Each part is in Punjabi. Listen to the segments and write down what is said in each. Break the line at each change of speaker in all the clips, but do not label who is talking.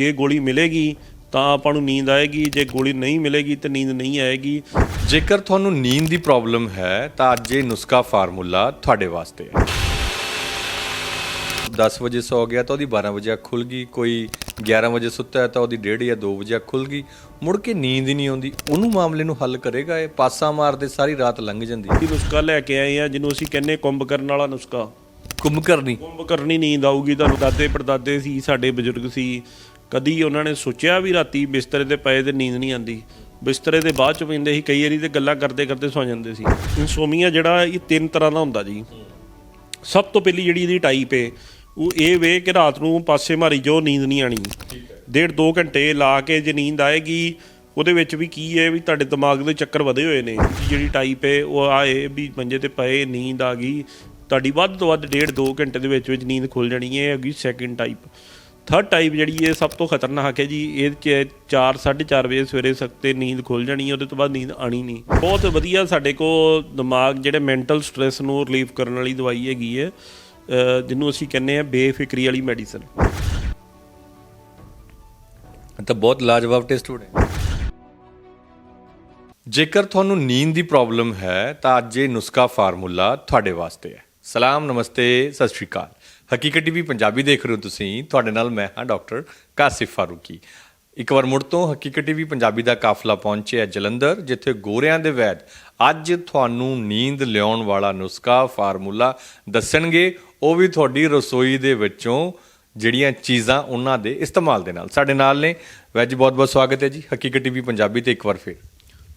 ਜੇ ਗੋਲੀ ਮਿਲੇਗੀ ਤਾਂ ਆਪਾਂ ਨੂੰ ਨੀਂਦ ਆਏਗੀ ਜੇ ਗੋਲੀ ਨਹੀਂ ਮਿਲੇਗੀ ਤੇ ਨੀਂਦ ਨਹੀਂ ਆਏਗੀ।
ਜੇਕਰ ਤੁਹਾਨੂੰ ਨੀਂਦ ਦੀ ਪ੍ਰੋਬਲਮ ਹੈ ਤਾਂ ਅੱਜ ਇਹ ਨੁਸਖਾ ਫਾਰਮੂਲਾ ਤੁਹਾਡੇ ਵਾਸਤੇ ਹੈ। 10 ਵਜੇ ਸੌ ਗਿਆ ਤਾਂ ਉਹਦੀ 12 ਵਜੇ ਖੁੱਲ ਗਈ ਕੋਈ 11 ਵਜੇ ਸੁੱਤਾ ਹੈ ਤਾਂ ਉਹਦੀ 1:30 ਜਾਂ 2 ਵਜੇ ਖੁੱਲ ਗਈ। ਮੁੜ ਕੇ ਨੀਂਦ ਹੀ ਨਹੀਂ ਆਉਂਦੀ ਉਹਨੂੰ ਮਾਮਲੇ ਨੂੰ ਹੱਲ ਕਰੇਗਾ ਇਹ ਪਾਸਾ ਮਾਰਦੇ ਸਾਰੀ ਰਾਤ ਲੰਘ ਜਾਂਦੀ
ਇਹ ਨੁਸਖਾ ਲੈ ਕੇ ਆਏ ਆ ਜਿਹਨੂੰ ਅਸੀਂ ਕਹਿੰਨੇ ਕੁੰਭ ਕਰਨ ਵਾਲਾ ਨੁਸਖਾ।
ਕੁੰਭ ਕਰਨੀ।
ਕੁੰਭ ਕਰਨੀ ਨੀਂਦ ਆਊਗੀ ਤੁਹਾਨੂੰ ਦਾਦੇ ਪੜਦਾਦੇ ਸੀ ਸਾਡੇ ਬਜ਼ੁਰਗ ਸੀ ਕਦੀ ਉਹਨਾਂ ਨੇ ਸੋਚਿਆ ਵੀ ਰਾਤੀ ਬਿਸਤਰੇ ਤੇ ਪਏ ਤੇ ਨੀਂਦ ਨਹੀਂ ਆਉਂਦੀ। ਬਿਸਤਰੇ ਦੇ ਬਾਅਦ ਚ ਪੈਂਦੇ ਸੀ, ਕਈ ਵਾਰੀ ਤੇ ਗੱਲਾਂ ਕਰਦੇ ਕਰਦੇ ਸੌ ਜਾਂਦੇ ਸੀ। ਇਨਸੋਮੀਆ ਜਿਹੜਾ, ਇਹ ਤਿੰਨ ਤਰ੍ਹਾਂ ਦਾ ਹੁੰਦਾ ਜੀ। ਸਭ ਤੋਂ ਪਹਿਲੀ ਜਿਹੜੀ ਇਹਦੀ ਟਾਈਪ ਏ, ਉਹ ਇਹ ਵੇ ਕਿ ਰਾਤ ਨੂੰ ਪਾਸੇ ਮਾਰੀ ਜੋ ਨੀਂਦ ਨਹੀਂ ਆਣੀ ਡੇਢ ਦੋ ਘੰਟੇ ਲਾ ਕੇ ਜੇ ਨੀਂਦ ਆਏਗੀ, ਉਹਦੇ ਵਿੱਚ ਵੀ ਕੀ ਹੈ ਵੀ ਤੁਹਾਡੇ ਦਿਮਾਗ ਦੇ ਚੱਕਰ ਵਧੇ ਹੋਏ ਨੇ। ਜਿਹੜੀ ਟਾਈਪ ਹੈ ਉਹ ਆਏ ਵੀ ਮੰਜੇ ਤੇ ਪਏ, ਨੀਂਦ ਆ ਗਈ। ਤੁਹਾਡੀ ਵੱਧ ਤੋਂ ਵੱਧ ਡੇਢ ਦੋ ਘੰਟੇ ਦੇ ਵਿੱਚ ਵਿੱਚ ਨੀਂਦ ਖੁੱਲ ਜਾਣੀ ਹੈ ਇਹ ਹੈਗੀ ਸੈਕਿੰਡ ਟਾਈਪ ਥਰਡ ਟਾਈਪ ਜਿਹੜੀ ਹੈ ਸਭ ਤੋਂ ਖਤਰਨਾਕ ਹੈ ਜੀ, ਇਹ ਚ 4 4:30 ਵਜੇ ਸਵੇਰੇ ਸਖਤੇ ਨੀਂਦ ਖੁੱਲ ਜਾਣੀ ਹੈ, ਉਹਦੇ ਤੋਂ ਬਾਅਦ ਨੀਂਦ ਆਣੀ ਨਹੀਂ। ਬਹੁਤ ਵਧੀਆ ਸਾਡੇ ਕੋਲ ਦਿਮਾਗ ਜਿਹੜੇ ਮੈਂਟਲ ਸਟ੍ਰੈਸ ਨੂੰ ਰਿਲੀਫ ਕਰਨ ਵਾਲੀ ਦਵਾਈ ਹੈਗੀ ਹੈ ਜਿਹਨੂੰ ਅਸੀਂ ਕਹਿੰਦੇ ਆ ਬੇਫਿਕਰੀ ਵਾਲੀ ਮੈਡੀਸਨ
ਤਾਂ ਬਹੁਤ ਲਾਜਵਾਬ ਟੈਸਟ ਹੋਣੇ। ਜੇਕਰ ਤੁਹਾਨੂੰ ਨੀਂਦ ਦੀ ਪ੍ਰੋਬਲਮ ਹੈ, ਤਾਂ ਅੱਜ ਇਹ ਨੁਸਖਾ ਫਾਰਮੂਲਾ ਤੁਹਾਡੇ ਵਾਸਤੇ ਹੈ। ਸਲਾਮ, ਨਮਸਤੇ, ਸਤਿ ਸ਼੍ਰੀ ਅਕਾਲ। ਹਕੀਕਤ ਟੀਵੀ ਪੰਜਾਬੀ ਦੇਖ ਰਹੇ ਹੋ ਤੁਸੀਂ। ਤੁਹਾਡੇ ਨਾਲ ਮੈਂ ਹਾਂ ਡਾਕਟਰ ਕਾਸਿਫ ਫਾਰੂਕੀ। ਇੱਕ ਵਾਰ ਮੁੜ ਤੋਂ ਹਕੀਕਤ ਟੀਵੀ ਪੰਜਾਬੀ ਦਾ ਕਾਫਲਾ ਪਹੁੰਚਿਆ ਜਲੰਧਰ, ਜਿੱਥੇ ਗੋਰਿਆਂ ਦੇ ਵੈਦ ਅੱਜ ਤੁਹਾਨੂੰ ਨੀਂਦ ਲਿਆਉਣ ਵਾਲਾ ਨੁਸਖਾ, ਫਾਰਮੂਲਾ ਦੱਸਣਗੇ। ਉਹ ਵੀ ਤੁਹਾਡੀ ਰਸੋਈ ਦੇ ਵਿੱਚੋਂ ਜਿਹੜੀਆਂ ਚੀਜ਼ਾਂ ਉਹਨਾਂ ਦੇ ਇਸਤੇਮਾਲ ਦੇ ਨਾਲ। ਸਾਡੇ ਨਾਲ ਨੇ ਵੈਜ ਬਹੁਤ ਬਹੁਤ ਸਵਾਗਤ ਹੈ ਜੀ। ਹਕੀਕਤ ਟੀਵੀ ਪੰਜਾਬੀ ਤੇ ਇੱਕ ਵਾਰ ਫਿਰ।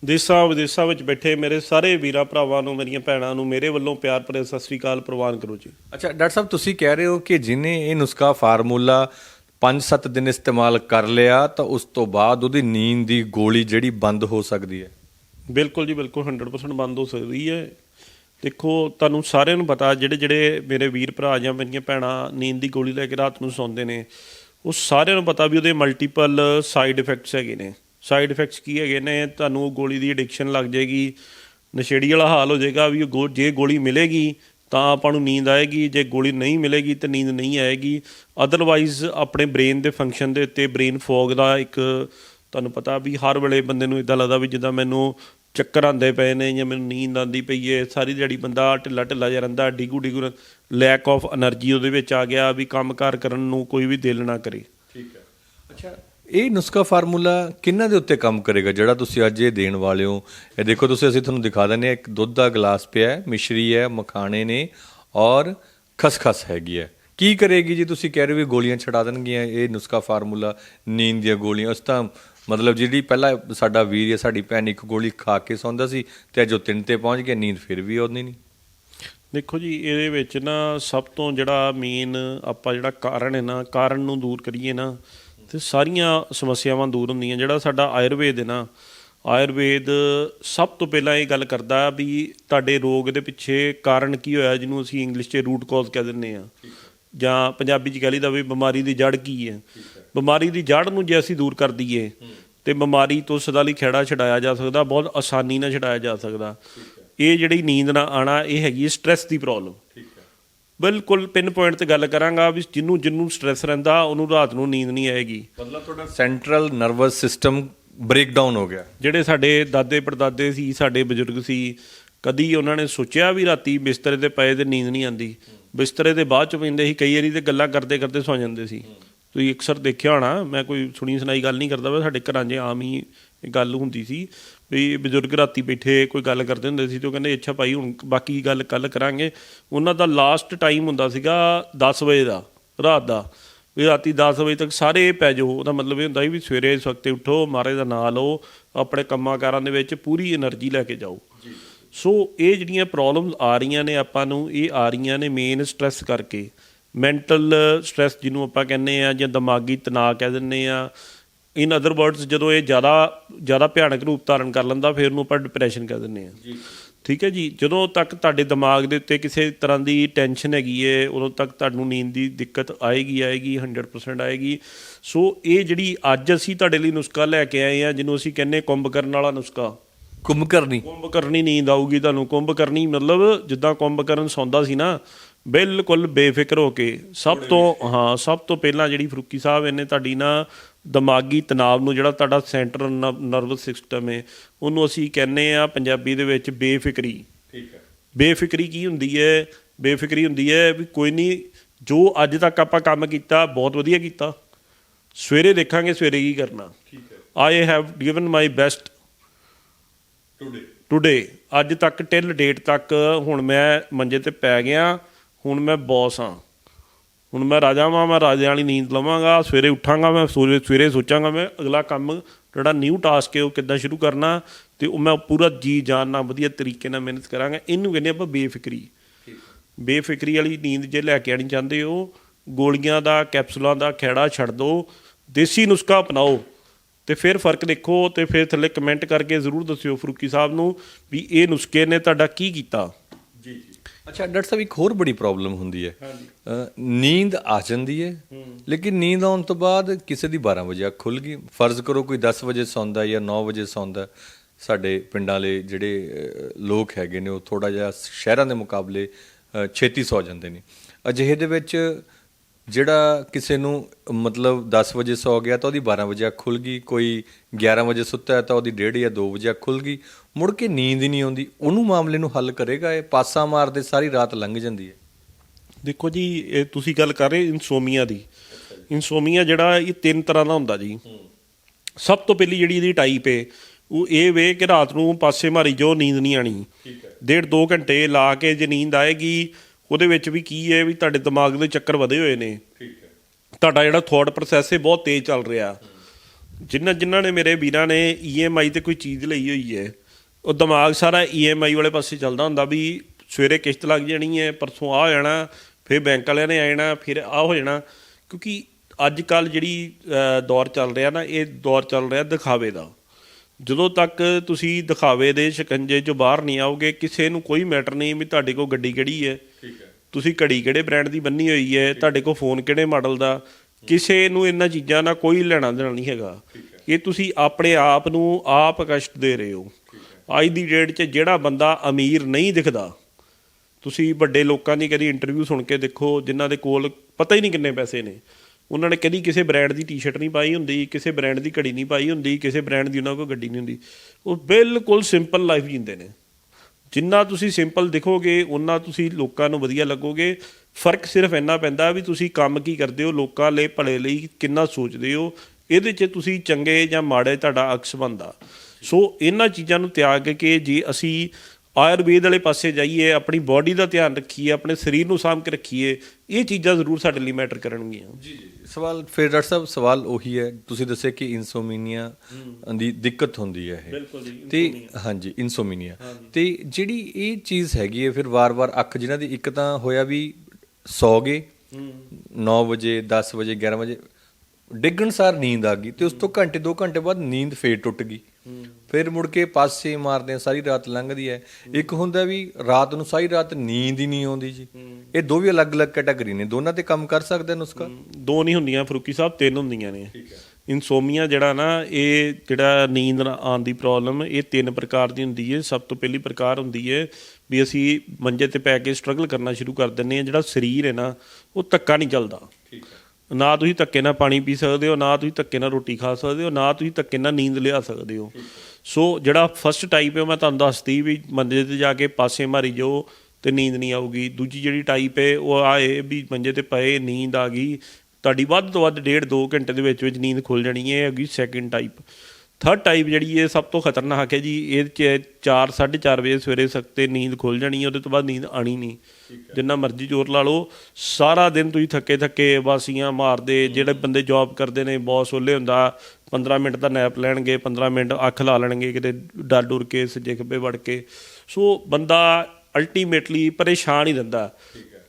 ਦੇਸਾਂ ਵਿਦੇਸਾਂ ਵਿੱਚ ਬੈਠੇ ਮੇਰੇ ਸਾਰੇ ਵੀਰਾਂ ਭਰਾਵਾਂ ਨੂੰ ਮੇਰੀਆਂ ਭੈਣਾਂ ਨੂੰ ਮੇਰੇ ਵੱਲੋਂ ਪਿਆਰ ਭਰੇ ਸਤਿ ਸ੍ਰੀ ਅਕਾਲ ਪ੍ਰਵਾਨ ਕਰੋ ਜੀ।
ਅੱਛਾ ਡਾਕਟਰ ਸਾਹਿਬ ਤੁਸੀਂ ਕਹਿ ਰਹੇ ਹੋ ਕਿ ਜਿਨੇ ਇਹ ਨੁਸਖਾ ਫਾਰਮੂਲਾ 5-7 ਦਿਨ ਇਸਤੇਮਾਲ ਕਰ ਲਿਆ ਤਾਂ ਉਸ ਤੋਂ ਬਾਅਦ ਉਹਦੀ ਨੀਂਦ ਦੀ ਗੋਲੀ ਜਿਹੜੀ ਬੰਦ ਹੋ ਸਕਦੀ ਹੈ?
ਬਿਲਕੁਲ ਜੀ ਬਿਲਕੁਲ 100% ਬੰਦ ਹੋ ਸਕਦੀ ਹੈ। ਦੇਖੋ ਤੁਹਾਨੂੰ ਸਾਰਿਆਂ ਨੂੰ ਪਤਾ ਜਿਹੜੇ ਜਿਹੜੇ ਮੇਰੇ ਵੀਰ ਭਰਾ ਜਾਂ ਮੇਰੀਆਂ ਭੈਣਾਂ ਨੀਂਦ ਦੀ ਗੋਲੀ ਲੈ ਕੇ ਰਾਤ ਨੂੰ ਸੌਂਦੇ ਨੇ ਉਹ ਸਾਰਿਆਂ ਨੂੰ ਪਤਾ ਵੀ ਉਹਦੇ ਮਲਟੀਪਲ ਸਾਈਡ ਇਫੈਕਟਸ ਹੈਗੇ ਨੇ। ਸਾਈਡ ਇਫੈਕਟਸ ਕੀ ਹੈਗੇ ਨੇ? ਤੁਹਾਨੂੰ ਗੋਲੀ ਦੀ ਐਡਿਕਸ਼ਨ ਲੱਗ ਜਾਏਗੀ। ਨਸ਼ੇੜੀ ਵਾਲਾ ਹਾਲ ਹੋ ਜਾਏਗਾ ਵੀ ਜੇ ਗੋਲੀ ਮਿਲੇਗੀ, ਤਾਂ ਆਪਾਂ ਨੂੰ ਨੀਂਦ ਆਏਗੀ। ਜੇ ਗੋਲੀ ਨਹੀਂ ਮਿਲੇਗੀ, ਤਾਂ ਨੀਂਦ ਨਹੀਂ ਆਏਗੀ। ਅਦਰਵਾਈਜ਼ ਆਪਣੇ ਬ੍ਰੇਨ ਦੇ ਫੰਕਸ਼ਨ ਦੇ ਉੱਤੇ ਬ੍ਰੇਨ ਫੌਗ ਦਾ ਇੱਕ ਤੁਹਾਨੂੰ ਪਤਾ ਵੀ ਹਰ ਵੇਲੇ ਬੰਦੇ ਨੂੰ ਇਦਾਂ ਲੱਗਦਾ ਵੀ ਜਿੱਦਾਂ ਮੈਨੂੰ ਚੱਕਰ ਆਉਂਦੇ ਪਏ ਨੇ ਜਾਂ ਮੈਨੂੰ ਨੀਂਦ ਆਂਦੀ ਪਈ ਏ। ਸਾਰੀ ਦਿਹਾੜੀ ਬੰਦਾ ਢਿੱਲਾ ਢਿੱਲਾ ਜਿਹਾ ਰਹਿੰਦਾ ਡਿਗੂ ਡਿਗੂ ਲੈਕ ਆਫ એનર્ਜੀ ਉਹਦੇ ਵਿੱਚ ਆ ਗਿਆ ਵੀ ਕੰਮਕਾਰ ਕਰਨ ਨੂੰ ਕੋਈ ਵੀ ਦਿਲ ਨਾ ਕਰੇ।
ਠੀਕ ਹੈ। ਅੱਛਾ ਇਹ ਨੁਸਖਾ ਫਾਰਮੂਲਾ ਕਿੰਨਾਂ ਦੇ ਉੱਤੇ ਕੰਮ ਕਰੇਗਾ? ਜਿਹੜਾ ਤੁਸੀਂ ਅੱਜ ਇਹ ਦੇਣ ਵਾਲੇ ਹੋ। ਇਹ ਦੇਖੋ, ਤੁਸੀਂ ਅਸੀਂ ਤੁਹਾਨੂੰ ਦਿਖਾ ਦਿੰਦੇ ਹਾਂ, ਇੱਕ ਦੁੱਧ ਦਾ ਗਲਾਸ ਪਿਆ ਹੈ, ਮਿਸ਼ਰੀ ਹੈ, ਮਖਾਣੇ ਨੇ ਔਰ ਖਸਖਸ ਹੈਗੀ ਹੈ। ਕੀ ਕਰੇਗੀ ਜੀ ਤੁਸੀਂ ਕਹਿ ਰਹੇ ਹੋ ਵੀ ਗੋਲੀਆਂ ਛਡਾ ਦੇਣਗੀਆਂ? ਇਹ ਨੁਸਖਾ ਫਾਰਮੂਲਾ ਨੀਂਦ ਦੀਆਂ ਗੋਲੀਆਂ। ਉਸ ਤਾਂ ਮਤਲਬ ਜਿਹੜੀ ਪਹਿਲਾਂ ਸਾਡਾ ਵੀਰ ਜਾਂ ਸਾਡੀ ਭੈਣ ਇੱਕ ਗੋਲੀ ਖਾ ਕੇ ਸੌਂਦਾ ਸੀ ਤੇ ਅੱਜ ਉਹ ਤਿੰਨ ਤੇ ਪਹੁੰਚ ਗਿਆ, ਨੀਂਦ ਫਿਰ ਵੀ ਆਉਂਦੀ ਨਹੀਂ।
ਦੇਖੋ ਜੀ, ਇਹਦੇ ਵਿੱਚ ਨਾ ਸਭ ਤੋਂ ਜਿਹੜਾ ਮੇਨ ਆਪਾਂ ਜਿਹੜਾ ਕਾਰਨ ਹੈ ਨਾ, ਕਾਰਨ ਨੂੰ ਦੂਰ ਕਰੀਏ ਨਾ ਤੇ ਸਾਰੀਆਂ ਸਮੱਸਿਆਵਾਂ ਦੂਰ ਹੁੰਦੀਆਂ। ਜਿਹੜਾ ਸਾਡਾ ਆਯੁਰਵੇਦ ਹੈ ਨਾ, ਆਯੁਰਵੇਦ ਸਭ ਤੋਂ ਪਹਿਲਾਂ ਇਹ ਗੱਲ ਕਰਦਾ ਵੀ ਤੁਹਾਡੇ ਰੋਗ ਦੇ ਪਿੱਛੇ ਕਾਰਨ ਕੀ ਹੋਇਆ, ਜਿਹਨੂੰ ਅਸੀਂ ਇੰਗਲਿਸ਼ 'ਚ ਰੂਟ ਕਾਜ਼ ਕਹਿ ਦਿੰਦੇ ਆ ਜਾਂ ਪੰਜਾਬੀ 'ਚ ਕਹਿ ਲਈਦਾ ਵੀ ਬਿਮਾਰੀ ਦੀ ਜੜ ਕੀ ਹੈ। ਬਿਮਾਰੀ ਦੀ ਜੜ ਨੂੰ ਜੇ ਅਸੀਂ ਦੂਰ ਕਰ ਦਈਏ, ਤੇ ਬਿਮਾਰੀ ਤੋਂ ਸਦਾ ਲਈ ਖੇੜਾ ਛਡਾਇਆ ਜਾ ਸਕਦਾ, ਬਹੁਤ ਆਸਾਨੀ ਨਾਲ ਛਡਾਇਆ ਜਾ ਸਕਦਾ। ਇਹ ਜਿਹੜੀ ਨੀਂਦ ਨਾ ਆਣਾ ਇਹ ਹੈਗੀ ਸਟ੍ਰੈਸ ਦੀ ਪ੍ਰੋਬਲਮ ਬਿਲਕੁਲ ਪਿਨ ਪੁਆਇੰਟ ਤੇ ਗੱਲ ਕਰਾਂਗਾ ਵੀ ਜਿੰਨੂੰ ਜਿੰਨੂੰ ਸਟ੍ਰੈਸ ਰਹਿੰਦਾ ਉਹਨੂੰ ਰਾਤ ਨੂੰ ਨੀਂਦ ਨਹੀਂ ਆਏਗੀ।
ਮਤਲਬ ਤੁਹਾਡਾ ਸੈਂਟਰਲ ਨਰਵਸ ਸਿਸਟਮ ਬ੍ਰੇਕਡਾਊਨ ਹੋ ਗਿਆ।
ਜਿਹੜੇ ਸਾਡੇ ਦਾਦੇ ਪੜਦਾਦੇ ਸੀ ਸਾਡੇ ਬਜ਼ੁਰਗ ਸੀ ਕਦੀ ਉਹਨਾਂ ਨੇ ਸੋਚਿਆ ਵੀ ਰਾਤੀ ਬਿਸਤਰੇ ਤੇ ਪਏ ਤੇ ਨੀਂਦ ਨਹੀਂ ਆਉਂਦੀ। ਬਿਸਤਰੇ ਦੇ ਬਾਅਦ ਚ ਪੈਂਦੇ ਸੀ ਕਈ ਵਾਰੀ ਤੇ ਗੱਲਾਂ ਕਰਦੇ ਕਰਦੇ ਸੌ ਜਾਂਦੇ ਸੀ। ਤੁਸੀਂ ਅਕਸਰ ਦੇਖਿਆ ਹੋਣਾ ਮੈਂ ਕੋਈ ਸੁਣੀ ਸੁਣਾਈ ਗੱਲ ਨਹੀਂ ਕਰਦਾ ਵਾ ਸਾਡੇ ਘਰਾਂ 'ਚ ਆਮ ਹੀ ਗੱਲ ਹੁੰਦੀ ਸੀ ਵੀ ਬਜ਼ੁਰਗ ਰਾਤੀ ਬੈਠੇ ਕੋਈ ਗੱਲ ਕਰਦੇ ਹੁੰਦੇ ਸੀ ਤੇ ਉਹ ਕਹਿੰਦੇ ਅੱਛਾ ਭਾਈ ਹੁਣ ਬਾਕੀ ਗੱਲ ਕੱਲ ਕਰਾਂਗੇ। ਉਹਨਾਂ ਦਾ ਲਾਸਟ ਟਾਈਮ ਹੁੰਦਾ ਸੀਗਾ 10 ਵਜੇ ਦਾ ਰਾਤ ਦਾ। ਵੀ ਰਾਤੀ 10 ਵਜੇ ਤੱਕ ਸਾਰੇ ਪੈ ਜਾਓ। ਉਹਦਾ ਮਤਲਬ ਇਹ ਹੁੰਦਾ ਵੀ ਸਵੇਰੇ ਇਸ ਉੱਠੋ ਉਠੋ ਮਾਰੇ ਦਾ ਨਾਂ ਲਓ ਆਪਣੇ ਕੰਮਾਂ ਕਾਰਾਂ ਦੇ ਵਿੱਚ ਪੂਰੀ એનર્ਜੀ ਲੈ ਕੇ ਜਾਓ। ਸੋ ਇਹ ਜਿਹੜੀਆਂ ਪ੍ਰੋਬਲਮਸ ਆ ਰਹੀਆਂ ਨੇ ਆਪਾਂ ਨੂੰ ਇਹ ਆ ਰਹੀਆਂ ਨੇ ਮੇਨ ਸਟ्रेस ਕਰਕੇ। ਮੈਂਟਲ ਸਟ्रेस ਜਿਹਨੂੰ ਆਪਾਂ ਕਹਿੰਦੇ ਆ ਜਾਂ ਦਿਮਾਗੀ ਤਣਾਅ ਕਹਿ ਦਿੰਦੇ ਆ ਇਨ ਅਦਰ ਵਰਡਸ ਜਦੋਂ ਇਹ ਜ਼ਿਆਦਾ ਜ਼ਿਆਦਾ ਭਿਆਨਕ ਰੂਪ ਧਾਰਨ ਕਰ ਲੈਂਦਾ ਫਿਰ ਉਹਨੂੰ ਆਪਾਂ ਡਿਪਰੈਸ਼ਨ ਕਹਿ ਦਿੰਦੇ ਆ ਠੀਕ ਹੈ ਜੀ? ਜਦੋਂ ਤੱਕ ਤੁਹਾਡੇ ਦਿਮਾਗ ਦੇ ਉੱਤੇ ਕਿਸੇ ਤਰ੍ਹਾਂ ਦੀ ਟੈਨਸ਼ਨ ਹੈਗੀ ਏ ਉਦੋਂ ਤੱਕ ਤੁਹਾਨੂੰ ਨੀਂਦ ਦੀ ਦਿੱਕਤ ਆਏਗੀ ਆਏਗੀ 100% ਆਏਗੀ। ਸੋ ਇਹ ਜਿਹੜੀ ਅੱਜ ਅਸੀਂ ਤੁਹਾਡੇ ਲਈ ਨੁਸਖਾ ਲੈ ਕੇ ਆਏ ਆ ਜਿਹਨੂੰ ਅਸੀਂ ਕਹਿੰਦੇ ਕੁੰਭ ਕਰਨ ਵਾਲਾ ਨੁਸਖਾ।
ਕੁੰਭ ਕਰਨੀ।
ਕੁੰਭ ਕਰਨੀ ਨੀਂਦ ਆਊਗੀ ਤੁਹਾਨੂੰ। ਕੁੰਭ ਕਰਨੀ ਮਤਲਬ ਜਿੱਦਾਂ ਕੁੰਭ ਕਰਨ ਸੌਂਦਾ ਸੀ ਨਾ ਬਿਲਕੁਲ ਬੇਫਿਕਰ ਹੋ ਕੇ ਸਭ ਤੋਂ ਹਾਂ ਸਭ ਤੋਂ ਪਹਿਲਾਂ ਜਿਹੜੀ ਫਰੂਕੀ ਸਾਹਿਬ ਇਹਨੇ ਤੁਹਾਡੀ ਨਾ ਦਿਮਾਗੀ ਤਣਾਅ ਨੂੰ ਜਿਹੜਾ ਤੁਹਾਡਾ ਸੈਂਟਰਲ ਨਰਵਸ ਸਿਸਟਮ ਹੈ ਉਹਨੂੰ ਅਸੀਂ ਕਹਿੰਦੇ ਆ ਪੰਜਾਬੀ ਦੇ ਵਿੱਚ ਬੇਫਿਕਰੀ।
ਠੀਕ ਹੈ।
ਬੇਫਿਕਰੀ ਕੀ ਹੁੰਦੀ ਹੈ ਬੇਫਿਕਰੀ ਹੁੰਦੀ ਹੈ ਵੀ ਕੋਈ ਨਹੀਂ ਜੋ ਅੱਜ ਤੱਕ ਆਪਾਂ ਕੰਮ ਕੀਤਾ ਬਹੁਤ ਵਧੀਆ ਕੀਤਾ। ਸਵੇਰੇ ਦੇਖਾਂਗੇ ਸਵੇਰੇ ਕੀ ਕਰਨਾ।
ਠੀਕ ਹੈ।
I have given my best
today
today ਅੱਜ ਤੱਕ ਟਿਲ ਡੇਟ ਤੱਕ ਹੁਣ ਮੈਂ ਮੰਜੇ ਤੇ ਪੈ ਗਿਆ ਹੁਣ ਮੈਂ ਬੌਸ ਹਾਂ। ਹੁਣ ਮੈਂ ਰਾਜਾ ਵਾਂ ਮੈਂ ਰਾਜੇ ਵਾਲੀ ਨੀਂਦ ਲਵਾਂਗਾ ਸਵੇਰੇ ਉੱਠਾਂਗਾ ਮੈਂ ਸਵੇਰੇ ਸਵੇਰੇ ਸੋਚਾਂਗਾ ਮੈਂ ਅਗਲਾ ਕੰਮ ਜਿਹੜਾ ਨਿਊ ਟਾਸਕ ਹੈ ਉਹ ਕਿੱਦਾਂ ਸ਼ੁਰੂ ਕਰਨਾ ਤੇ ਉਹ ਮੈਂ ਪੂਰਾ ਜੀ ਜਾਨ ਨਾਲ ਵਧੀਆ ਤਰੀਕੇ ਨਾਲ ਮਿਹਨਤ ਕਰਾਂਗਾ। ਇਹਨੂੰ ਕਹਿੰਦੇ ਆਪਾਂ ਬੇਫਿਕਰੀ। ਬੇਫਿਕਰੀ ਵਾਲੀ ਨੀਂਦ ਜੇ ਲੈ ਕੇ ਆਣੀ ਚਾਹੁੰਦੇ ਹੋ ਗੋਲੀਆਂ ਦਾ ਕੈਪਸੂਲਾਂ ਦਾ ਖਹਿੜਾ ਛੱਡ ਦਿਓ ਦੇਸੀ ਨੁਸਖਾ ਅਪਣਾਓ ਤੇ ਫਿਰ ਫ਼ਰਕ ਦੇਖੋ ਤੇ ਫਿਰ ਥੱਲੇ ਕਮੈਂਟ ਕਰਕੇ ਜ਼ਰੂਰ ਦੱਸਿਓ ਫਰੂਕੀ ਸਾਹਿਬ ਨੂੰ ਵੀ ਇਹ ਨੁਸਖੇ ਨੇ ਤੁਹਾਡਾ ਕੀ ਕੀਤਾ।
ਜੀ ਜੀ। ਅੱਛਾ ਡਾਕਟਰ ਸਾਹਿਬ ਇੱਕ ਹੋਰ ਬੜੀ ਪ੍ਰੋਬਲਮ ਹੁੰਦੀ ਹੈ। ਨੀਂਦ ਆ ਜਾਂਦੀ ਹੈ ਲੇਕਿਨ ਨੀਂਦ ਆਉਣ ਤੋਂ ਬਾਅਦ ਕਿਸੇ ਦੀ 12 ਵਜੇ ਅੱਖ ਖੁੱਲ ਗਈ। ਫਰਜ਼ ਕਰੋ ਕੋਈ 10 ਵਜੇ ਸੌਂਦਾ ਜਾਂ 9 ਵਜੇ ਸੌਂਦਾ ਸਾਡੇ ਪਿੰਡਾਂ ਵਾਲੇ ਜਿਹੜੇ ਲੋਕ ਹੈਗੇ ਨੇ ਉਹ ਥੋੜਾ ਜਿਹਾ ਸ਼ਹਿਰਾਂ ਦੇ ਮੁਕਾਬਲੇ ਛੇਤੀ ਸੌ ਜਾਂਦੇ ਨੇ। ਅਜਿਹੇ ਦੇ ਵਿੱਚ ਜਿਹੜਾ ਕਿਸੇ ਨੂੰ ਮਤਲਬ 10 ਵਜੇ ਸੌ ਗਿਆ ਤਾਂ ਉਹਦੀ 12 ਵਜੇ ਖੁੱਲ ਗਈ ਕੋਈ 11 ਵਜੇ ਸੁੱਤਾ ਹੈ ਤਾਂ ਉਹਦੀ 1:30 ਜਾਂ 2 ਵਜੇ ਖੁੱਲ ਗਈ ਮੁੜ ਕੇ ਨੀਂਦ ਹੀ ਨਹੀਂ ਆਉਂਦੀ ਉਹਨੂੰ ਮਾਮਲੇ ਨੂੰ ਹੱਲ ਕਰੇਗਾ ਇਹ ਪਾਸਾ ਮਾਰਦੇ ਸਾਰੀ ਰਾਤ ਲੰਘ ਜਾਂਦੀ ਹੈ।
ਦੇਖੋ ਜੀ ਇਹ ਤੁਸੀਂ ਗੱਲ ਕਰ ਰਹੇ ਇਨਸੋਮੀਆ ਦੀ। ਇਨਸੋਮੀਆ ਜਿਹੜਾ ਇਹ ਤਿੰਨ ਤਰ੍ਹਾਂ ਦਾ ਹੁੰਦਾ ਜੀ। ਸਭ ਤੋਂ ਪਹਿਲੀ ਜਿਹੜੀ ਇਹਦੀ ਟਾਈਪ ਹੈ ਉਹ ਇਹ ਵੇ ਕਿ ਰਾਤ ਨੂੰ ਪਾਸੇ ਮਾਰੀ ਜੋ ਨੀਂਦ ਨਹੀਂ ਆਣੀ
ਠੀਕ ਹੈ।
ਡੇਢ ਦੋ ਘੰਟੇ ਲਾ ਕੇ ਜੇ ਨੀਂਦ ਆਏਗੀ ਉਹਦੇ ਵਿੱਚ ਵੀ ਕੀ ਹੈ ਵੀ ਤੁਹਾਡੇ ਦਿਮਾਗ ਦੇ ਚੱਕਰ ਵਧੇ ਹੋਏ ਨੇ।
ਠੀਕ ਹੈ
ਤੁਹਾਡਾ ਜਿਹੜਾ ਥਾਟ ਪ੍ਰੋਸੈਸ ਹੈ ਬਹੁਤ ਤੇਜ਼ ਚੱਲ ਰਿਹਾ। ਜਿਨ੍ਹਾਂ ਜਿਨ੍ਹਾਂ ਨੇ ਮੇਰੇ ਵੀਰਾਂ ਨੇ ਈਐਮਆਈ ਤੇ ਕੋਈ ਚੀਜ਼ ਲਈ ਹੋਈ ਹੈ, ਉਹ ਦਿਮਾਗ ਸਾਰਾ ਈਐਮਆਈ ਵਾਲੇ ਪਾਸੇ ਚੱਲਦਾ ਹੁੰਦਾ ਵੀ ਸਵੇਰੇ ਕਿਸ਼ਤ ਲੱਗ ਜਾਣੀ ਹੈ, ਪਰਸੋਂ ਆ ਜਾਣਾ, ਫਿਰ ਬੈਂਕ ਵਾਲਿਆਂ ਨੇ ਆ ਜਾਣਾ, ਫਿਰ ਆ ਹੋ ਜਾਣਾ। ਕਿਉਂਕਿ ਅੱਜ ਕੱਲ ਜਿਹੜੀ ਦੌਰ ਚੱਲ ਰਿਹਾ ਨਾ, ਇਹ ਦੌਰ ਚੱਲ ਰਿਹਾ ਦਿਖਾਵੇ ਦਾ। ਜਦੋਂ ਤੱਕ ਤੁਸੀਂ ਦਿਖਾਵੇ ਦੇ ਸ਼ਿਕੰਜੇ ਚੋਂ ਬਾਹਰ ਨਹੀਂ ਆਓਗੇ ਕਿਸੇ ਨੂੰ ਕੋਈ ਮੈਟਰ ਨਹੀਂ ਵੀ ਤੁਹਾਡੇ ਕੋਲ ਗੱਡੀ ਕਿਹੜੀ ਹੈ।
ਠੀਕ ਹੈ।
ਤੁਸੀਂ ਘੜੀ ਕਿਹੜੇ ਬ੍ਰਾਂਡ ਦੀ ਬੰਨੀ ਹੋਈ ਹੈ ਤੁਹਾਡੇ ਕੋਲ ਫੋਨ ਕਿਹੜੇ ਮਾਡਲ ਦਾ ਕਿਸੇ ਨੂੰ ਇਹਨਾਂ ਚੀਜ਼ਾਂ ਨਾਲ ਕੋਈ ਲੈਣਾ ਦੇਣਾ ਨਹੀਂ ਹੈਗਾ। ਇਹ ਤੁਸੀਂ ਆਪਣੇ ਆਪ ਨੂੰ ਆਪ ਕਸ਼ਟ ਦੇ ਰਹੇ ਹੋ। ਅੱਜ ਦੀ ਡੇਟ 'ਚ ਜਿਹੜਾ ਬੰਦਾ ਅਮੀਰ ਨਹੀਂ ਦਿਖਦਾ ਤੁਸੀਂ ਵੱਡੇ ਲੋਕਾਂ ਦੀ ਕਦੀ ਇੰਟਰਵਿਊ ਸੁਣ ਕੇ ਦੇਖੋ ਜਿਨ੍ਹਾਂ ਦੇ ਕੋਲ ਪਤਾ ਹੀ ਨਹੀਂ ਕਿੰਨੇ ਪੈਸੇ ਨੇ। ਉਹਨਾਂ ਨੇ ਕਦੀ ਕਿਸੇ ਬ੍ਰਾਂਡ ਦੀ ਟੀ-ਸ਼ਰਟ ਨਹੀਂ ਪਾਈ ਹੁੰਦੀ, ਕਿਸੇ ਬ੍ਰਾਂਡ ਦੀ ਘੜੀ ਨਹੀਂ ਪਾਈ ਹੁੰਦੀ, ਕਿਸੇ ਬ੍ਰਾਂਡ ਦੀ ਉਹਨਾਂ ਕੋਲ ਗੱਡੀ ਨਹੀਂ ਹੁੰਦੀ। ਉਹ ਬਿਲਕੁਲ ਸਿੰਪਲ ਲਾਈਫ ਜੀਂਦੇ ਨੇ। ਜਿੰਨਾ ਤੁਸੀਂ ਸਿੰਪਲ ਦਿਖੋਗੇ ਉਹਨਾਂ ਤੁਸੀਂ ਲੋਕਾਂ ਨੂੰ ਵਧੀਆ ਲੱਗੋਗੇ। ਫ਼ਰਕ ਸਿਰਫ ਇੰਨਾ ਪੈਂਦਾ ਵੀ ਤੁਸੀਂ ਕੰਮ ਕੀ ਕਰਦੇ ਹੋ, ਲੋਕਾਂ ਲਈ, ਭਲੇ ਲਈ ਕਿੰਨਾ ਸੋਚਦੇ ਹੋ। ਇਹਦੇ 'ਚ ਤੁਸੀਂ ਚੰਗੇ ਜਾਂ ਮਾੜੇ, ਤੁਹਾਡਾ ਅਕਸ ਬਣਦਾ। ਸੋ ਇਹਨਾਂ ਚੀਜ਼ਾਂ ਨੂੰ ਤਿਆਗ ਕੇ ਜੇ ਅਸੀਂ ਆਯੁਰਵੇਦ ਵਾਲੇ ਪਾਸੇ ਜਾਈਏ ਆਪਣੀ ਬਾਡੀ ਦਾ ਧਿਆਨ ਰੱਖੀਏ ਆਪਣੇ ਸਰੀਰ ਨੂੰ ਸਾਂਭ ਕੇ ਰੱਖੀਏ ਇਹ ਚੀਜ਼ਾਂ ਜ਼ਰੂਰ ਸਾਡੇ ਲਈ ਮੈਟਰ ਕਰਨਗੀਆਂ।
ਜੀ ਜੀ ਸਵਾਲ ਫਿਰ ਡਾਕਟਰ ਸਾਹਿਬ ਸਵਾਲ ਉਹੀ ਹੈ ਤੁਸੀਂ ਦੱਸਿਆ ਕਿ ਇਨਸੋਮੀਨੀਆ ਦੀ ਦਿੱਕਤ ਹੁੰਦੀ ਹੈ ਇਹ। ਤੇ ਹਾਂਜੀ ਇਨਸੋਮੀਨੀਆ ਤੇ ਜਿਹੜੀ ਇਹ ਚੀਜ਼ ਹੈਗੀ ਹੈ ਫਿਰ ਵਾਰ-ਵਾਰ ਅੱਖ ਜਿਨ੍ਹਾਂ ਦੀ ਇੱਕ ਤਾਂ ਹੋਇਆ ਵੀ ਸੌ ਗਏ 9 ਵਜੇ 10 ਵਜੇ 11 ਵਜੇ ਡਿੱਗਣ ਸਾਰ ਨੀਂਦ ਆ ਗਈ ਤੇ ਉਸ ਤੋਂ ਘੰਟੇ 2 ਘੰਟੇ ਬਾਅਦ ਨੀਂਦ ਫੇਰ ਟੁੱਟ ਗਈ। ਫਿਰ ਮੁੜ ਕੇ ਪਾਸੇ ਮਾਰਦੇ ਆ ਸਾਰੀ ਰਾਤ ਲੰਘਦੀ ਹੈ। ਇੱਕ ਹੁੰਦਾ ਵੀ ਰਾਤ ਨੂੰ ਸਾਰੀ ਰਾਤ ਨੀਂਦ ਹੀ ਨਹੀਂ ਆਉਂਦੀ ਜੀ। ਇਹ ਦੋ ਵੀ ਅਲੱਗ-ਅਲੱਗ ਕੈਟਾਗਰੀ ਨੇ ਦੋਨਾਂ ਤੇ ਕੰਮ ਕਰ ਸਕਦਾ ਨੁਸਖਾ?
ਦੋ ਨਹੀਂ ਹੁੰਦੀਆਂ ਫਰੂਕੀ ਸਾਹਿਬ ਤਿੰਨ ਹੁੰਦੀਆਂ ਨੇ। ਇਨਸੋਮੀਆ ਜਿਹੜਾ ਨਾ ਇਹ ਜਿਹੜਾ ਨੀਂਦ ਨਾ ਆਉਣ ਦੀ ਪ੍ਰੋਬਲਮ ਇਹ ਤਿੰਨ ਪ੍ਰਕਾਰ ਦੀ ਹੁੰਦੀ ਹੈ। ਸਭ ਤੋਂ ਪਹਿਲੀ ਪ੍ਰਕਾਰ ਹੁੰਦੀ ਹੈ ਵੀ ਅਸੀਂ ਮੰਜੇ ਤੇ ਪੈ ਕੇ ਸਟਰਗਲ ਕਰਨਾ ਸ਼ੁਰੂ ਕਰ ਦਿੰਦੇ ਹਾਂ। ਜਿਹੜਾ ਸਰੀਰ ਹੈ ਨਾ ਉਹ ਧੱਕਾ ਨਹੀਂ ਚੱਲਦਾ।
ਠੀਕ ਹੈ।
ਨਾ ਤੁਸੀਂ ਧੱਕੇ ਨਾਲ ਪਾਣੀ ਪੀ ਸਕਦੇ ਹੋ, ਨਾ ਤੁਸੀਂ ਧੱਕੇ ਨਾਲ ਰੋਟੀ ਖਾ ਸਕਦੇ ਹੋ, ਨਾ ਤੁਸੀਂ ਧੱਕੇ ਨਾਲ ਨੀਂਦ ਲਿਆ ਸਕਦੇ ਹੋ। ਸੋ ਜਿਹੜਾ ਫਸਟ ਟਾਈਪ ਹੈ ਮੈਂ ਤੁਹਾਨੂੰ ਦੱਸਤੀ ਵੀ ਮੰਜੇ ਤੇ ਜਾ ਕੇ ਪਾਸੇ ਮਾਰੀ ਜਾਓ ਤੇ ਨੀਂਦ ਨਹੀਂ ਆਊਗੀ। ਦੂਜੀ ਜਿਹੜੀ ਟਾਈਪ ਹੈ, ਉਹ ਆਏ ਵੀ ਮੰਜੇ ਤੇ ਪਏ, ਨੀਂਦ ਆ ਗਈ। ਤੁਹਾਡੀ ਵੱਧ ਤੋਂ ਵੱਧ ਡੇਢ 2 ਘੰਟੇ ਦੇ ਵਿੱਚ ਵਿੱਚ ਨੀਂਦ ਖੁੱਲ ਜਾਣੀ ਹੈ, ਇਹ ਹੈਗੀ ਸੈਕਿੰਡ ਟਾਈਪ ਥਰਡ ਟਾਈਪ ਜਿਹੜੀ ਹੈ ਸਭ ਤੋਂ ਖਤਰਨਾਕ ਹੈ ਜੀ ਇਹ ਚ 4 4:30 ਵਜੇ ਸਵੇਰੇ ਸਖਤੇ ਨੀਂਦ ਖੁੱਲ ਜਾਣੀ ਹੈ ਉਹਦੇ ਤੋਂ ਬਾਅਦ ਨੀਂਦ ਆਣੀ ਨਹੀਂ। ਜਿੰਨਾ ਮਰਜ਼ੀ ਜ਼ੋਰ ਲਾ ਲਓ ਸਾਰਾ ਦਿਨ ਤੁਸੀਂ ਥੱਕੇ ਥੱਕੇ ਵਾਸੀਆਂ ਮਾਰਦੇ ਜਿਹੜੇ ਬੰਦੇ ਜੌਬ ਕਰਦੇ ਨੇ ਬੌਸ ਉਹਲੇ ਹੁੰਦਾ 15 ਮਿੰਟ ਦਾ ਨੈਪ ਲੈਣਗੇ 15 ਮਿੰਟ ਅੱਖ ਲਾ ਲੈਣਗੇ ਕਿਤੇ ਡਰ ਡੁਰ ਕੇ ਸੱਜੇ ਖੱਬੇ ਵੜ ਕੇ। ਸੋ ਬੰਦਾ ਅਲਟੀਮੇਟਲੀ ਪਰੇਸ਼ਾਨ ਹੀ ਰਹਿੰਦਾ।